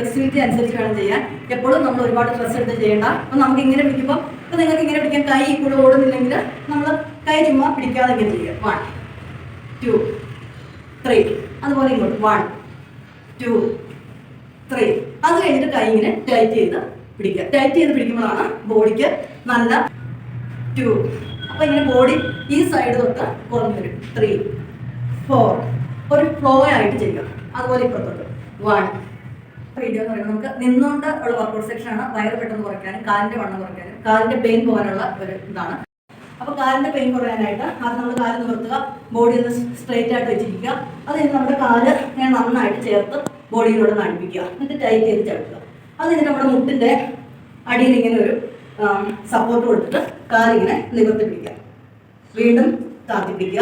Flexibility അനുസരിച്ച് വേണം ചെയ്യാൻ. എപ്പോഴും നമ്മൾ ഒരുപാട് സ്ട്രെസ് എടുത്ത് ചെയ്യേണ്ട. അപ്പം നമുക്ക് ഇങ്ങനെ പിടിക്കുമ്പോൾ ഇപ്പം നിങ്ങൾക്ക് ഇങ്ങനെ പിടിക്കാൻ കൈ കൂടെ ഓടുന്നില്ലെങ്കിൽ നമ്മൾ കൈ ചുമ്മാ പിടിക്കാതെ ഇങ്ങനെ ചെയ്യുക. വൺ ടു ത്രീ അതുപോലെ ഇങ്ങോട്ട്. വൺ ടു ത്രീ അത് കഴിഞ്ഞിട്ട് കൈ ഇങ്ങനെ ടൈറ്റ് ചെയ്ത് പിടിക്കുക. ടൈറ്റ് ചെയ്ത് പിടിക്കുമ്പോഴാണ് ബോഡിക്ക് നല്ല ടു അപ്പോൾ ഇങ്ങനെ ബോഡി ഈ സൈഡ് തൊട്ട് കുറഞ്ഞു വരും. ത്രീ ഫോർ ഒരു ഫ്ലോ ആയിട്ട് ചെയ്യുക. അതുപോലെ ഇപ്പുറത്തോട്ട്. വൺ വീഡിയോ എന്ന് പറയുമ്പോൾ നമുക്ക് നിന്നുകൊണ്ട് ഉള്ള വർക്കൗട്ട് സെക്ഷൻ ആണ്. വയറ് പെട്ടെന്ന് കുറയ്ക്കാനും കാലിന്റെ വണ്ണം കുറയ്ക്കാനും കാലിന്റെ പെയിൻ പോകാനുള്ള ഒരു ഇതാണ്. അപ്പോൾ കാലിന്റെ പെയിൻ കുറയാനായിട്ട് അത് നമ്മൾ കാൽ നിർത്തുക ബോഡി ഒന്ന് സ്ട്രെയിറ്റ് ആയിട്ട് വെച്ചിരിക്കുക. അത് നമ്മുടെ കാൽ ഞാൻ നന്നായിട്ട് ചേർത്ത് ബോഡിയിലൂടെ നടിപ്പിക്കുക എന്നിട്ട് ടൈറ്റ് ചെയ്ത് ചവിട്ടുക. അത് നമ്മുടെ മുട്ടിന്റെ അടിയിൽ ഇങ്ങനെ ഒരു സപ്പോർട്ട് കൊടുത്തിട്ട് കാലിങ്ങനെ നിവർത്തി പിടിക്കുക. വീണ്ടും താത്തി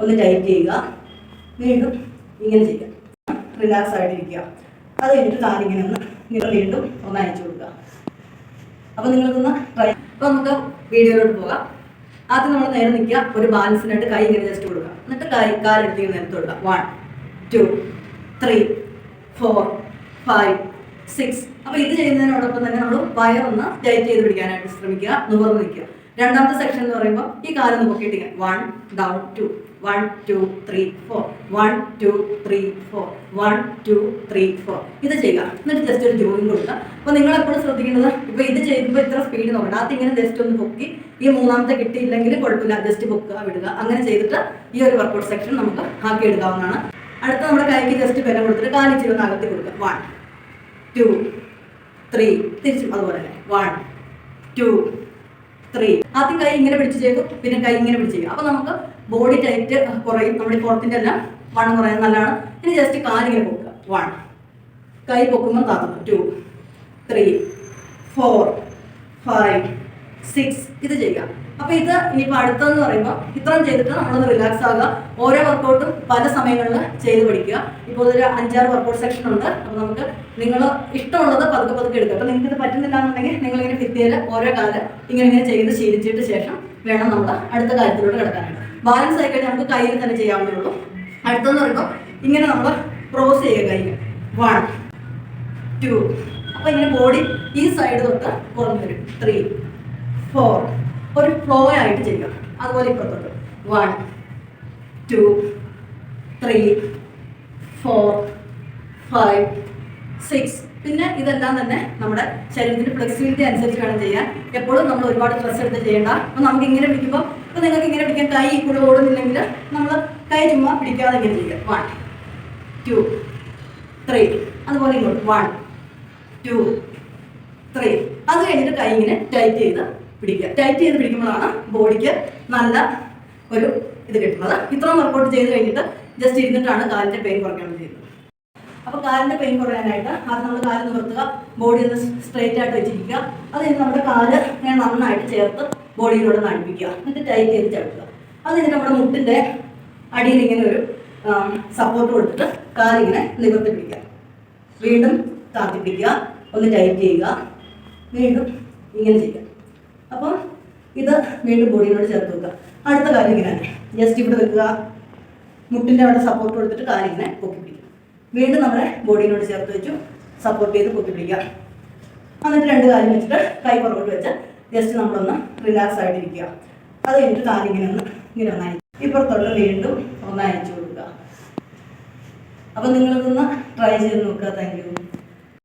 ഒന്ന് ടൈറ്റ് ചെയ്യുക. വീണ്ടും ഇങ്ങനെ ചെയ്യുക. റിലാക്സ് ആയിട്ടിരിക്കുക. അത് കഴിഞ്ഞിട്ട് കാലിങ്ങനെ ഒന്ന് നിങ്ങൾ വീണ്ടും ഒന്ന് അയച്ചു കൊടുക്കുക. അപ്പോൾ നിങ്ങൾക്കൊന്ന് ട്രൈ അപ്പോൾ നമുക്ക് വീഡിയോയിലോട്ട് പോകാം. ആദ്യം നമ്മൾ നേരെ നിൽക്കുക. ഒരു ബാലൻസിനായിട്ട് കൈ ഇങ്ങനെ ജസ്റ്റ് കൊടുക്കുക. എന്നിട്ട് കൈ കാലെടുത്ത് നിരത്ത് കൊടുക്കുക. One two three four five six അപ്പോൾ ഇത് ചെയ്യുന്നതിനോടൊപ്പം തന്നെ നമ്മൾ വയറൊന്ന് ടൈറ്റ് ചെയ്ത് പിടിക്കാനായിട്ട് ശ്രമിക്കുക. നുകർന്ന് നിൽക്കുക. രണ്ടാമത്തെ സെക്ഷൻ എന്ന് പറയുമ്പോൾ ഈ കാലൊന്ന് പൊക്കിയിട്ടിങ്ങനെ one down two one two three four. One two three four. One two three four. ഇത് ചെയ്യുക. എന്നിട്ട് ജസ്റ്റ് ഒരു ജോയിൻ കൊടുക്കുക. അപ്പോൾ നിങ്ങൾ എപ്പോഴും ശ്രദ്ധിക്കുന്നത് ഇപ്പോൾ ഇത് ചെയ്യുമ്പോൾ ഇത്ര സ്പീഡ് നോക്കണം അത് ഇങ്ങനെ ജസ്റ്റ് ഒന്ന് പൊക്കി ഈ മൂന്നാമത്തെ കിട്ടിയില്ലെങ്കിൽ കുഴപ്പമില്ല. ജസ്റ്റ് പൊക്കുക വിടുക. അങ്ങനെ ചെയ്തിട്ട് ഈ ഒരു വർക്കൗട്ട് സെക്ഷൻ നമുക്ക് ആക്കി എടുക്കാവുന്നതാണ്. അടുത്ത നമ്മുടെ കൈക്ക് ജസ്റ്റ് ബലം കൊടുത്തിട്ട് കാലിച്ചിരി ഒന്ന് അകത്തി കൊടുക്കുക. One two three. തിരിച്ചും അതുപോലെ തന്നെ. വൺ ടു ത്രീ ആദ്യം കൈ ഇങ്ങനെ പിടിച്ച് ചെയ്തു പിന്നെ കൈ ഇങ്ങനെ പിടിച്ച് ചെയ്യും അപ്പോൾ നമുക്ക് ബോഡി ടൈറ്റ് കുറയും. നമ്മുടെ പുറത്തിന്റെ എല്ലാം വണ്ണം കുറയാൻ നല്ലതാണ്. ഇനി ജസ്റ്റ് കാലിങ്ങനെ പൊക്കുക. വൺ കൈ പൊക്കുമ്പോൾ താത്തുന്നു. Two three four five six ഇത് ചെയ്യുക. അപ്പോൾ ഇത് ഇനിയിപ്പോൾ അടുത്തതെന്ന് പറയുമ്പോൾ ഇത്രയും ചെയ്തിട്ട് നമ്മളൊന്ന് റിലാക്സ് ആകുക ഓരോ വർക്കൗട്ടും പല സമയങ്ങളിൽ ചെയ്ത് പഠിക്കുക. ഇപ്പോൾ ഒരു അഞ്ചാറ് വർക്കൗട്ട് സെക്ഷൻ ഉണ്ട്. അപ്പോൾ നമുക്ക് നിങ്ങൾ ഇഷ്ടമുള്ളത് പതുക്കെ പതുക്കെ എടുക്കുക. അപ്പോൾ നിങ്ങൾക്ക് ഇത് പറ്റുന്നില്ല എന്നുണ്ടെങ്കിൽ നിങ്ങളിങ്ങനെ ഭിത്തിയിൽ ഓരോ കാലം ഇങ്ങനെ ഇങ്ങനെ ചെയ്ത് ശീലിച്ചിട്ട് ശേഷം വേണം നമ്മൾ അടുത്ത കാര്യത്തിലൂടെ കിടക്കാനായിട്ട്. ബാലൻസ് ആയി കഴിഞ്ഞാൽ നമുക്ക് കയ്യിൽ തന്നെ ചെയ്യാവുന്നേ ഉള്ളൂ. അടുത്തെന്ന് പറയുമ്പോൾ ഇങ്ങനെ നമ്മൾ ക്രോസ് ചെയ്യുക കൈ. വൺ ടു അപ്പോൾ ഇങ്ങനെ ബോഡി ഈ സൈഡ് തൊട്ട് കുറഞ്ഞു വരും. ത്രീ ഫോർ ഒരു ഫ്ലോ ആയിട്ട് ചെയ്യണം അതുപോലെ ഇപ്പുറത്തോട്ട്. One two three four five six പിന്നെ ഇതെല്ലാം തന്നെ നമ്മുടെ ശരീരത്തിന്റെ ഫ്ലെക്സിബിലിറ്റി അനുസരിച്ച് വേണം ചെയ്യാൻ. എപ്പോഴും നമ്മൾ ഒരുപാട് സ്ട്രെസ് എടുത്ത് ചെയ്യേണ്ട. അപ്പോൾ നമുക്ക് ഇങ്ങനെ പിടിക്കുമ്പോൾ ഇപ്പോൾ നിങ്ങൾക്ക് ഇങ്ങനെ പിടിക്കാൻ കൈ കൂടെ ഓടുന്നില്ലെങ്കിൽ നമ്മൾ കൈ ചുമ്മാ പിടിക്കാതെ ഇങ്ങനെ ചെയ്യുക. വൺ ടു ത്രീ അതുപോലെ ഇങ്ങോട്ട്. വൺ ടു ത്രീ അത് കഴിഞ്ഞിട്ട് കൈ ഇങ്ങനെ ടൈറ്റ് ചെയ്ത് പിടിക്കുക. ടൈറ്റ് ചെയ്ത് പിടിക്കുമ്പോഴാണ് ബോഡിക്ക് നല്ല ഒരു ഇത് കിട്ടുന്നത്. ഇത്രയും വർക്കൗട്ട് ചെയ്ത് കഴിഞ്ഞിട്ട് ജസ്റ്റ് ഇരുന്നിട്ടാണ് കാലിന്റെ പെയിൻ കുറയ്ക്കാൻ ചെയ്യുന്നത് അപ്പോൾ കാലിന്റെ പെയിൻ കുറയാനായിട്ട് അത് നമ്മൾ കാൽ നിവർത്തുക ബോഡി ഒന്ന് സ്ട്രെയിറ്റ് ആയിട്ട് വെച്ചിരിക്കുക. അത് നമ്മുടെ കാൽ നന്നായിട്ട് ചേർത്ത് ബോഡിയിലൂടെ ഒന്ന് അടുപ്പിക്കുക എന്നിട്ട് ടൈറ്റ് ചെയ്ത് ചവിട്ടുക. അത് കഴിഞ്ഞിട്ട് നമ്മുടെ മുട്ടിന്റെ അടിയിൽ ഇങ്ങനെ ഒരു സപ്പോർട്ട് കൊടുത്തിട്ട് കാലിങ്ങനെ നിവർത്തി പിടിക്കുക. വീണ്ടും താത്തി പിടിക്കുക. ഒന്ന് ടൈറ്റ് ചെയ്യുക. വീണ്ടും ഇങ്ങനെ ചെയ്യുക. അപ്പം ഇത് വീണ്ടും ബോഡിയിലോട് ചേർത്ത് വെക്കുക. അടുത്ത കാര്യം ഇങ്ങനെ. ജസ്റ്റ് ഇവിടെ വെക്കുക. മുട്ടിന്റെ അവിടെ സപ്പോർട്ട് കൊടുത്തിട്ട് കാലിങ്ങനെ പൊക്കി പിടിക്കുക. വീണ്ടും നമ്മുടെ ബോഡിയിലോട് ചേർത്ത് വെച്ചു. സപ്പോർട്ട് ചെയ്ത് പൊക്കി പിടിക്കുക. എന്നിട്ട് രണ്ട് കാര്യം വെച്ചിട്ട് കൈ പുറകോട്ട് വെച്ച് ജസ്റ്റ് നമ്മളൊന്ന് റിലാക്സ് ആയിട്ടിരിക്കുക. അത് കഴിഞ്ഞിട്ട് കാലിങ്ങനെ ഒന്ന് ഇങ്ങനെ ഒന്ന് ഇപ്പുറത്തോട്ട് വീണ്ടും ഒന്ന് അയച്ചു കൊടുക്കുക. അപ്പം നിങ്ങളിതൊന്ന് ട്രൈ ചെയ്ത് നോക്കുക. Thank you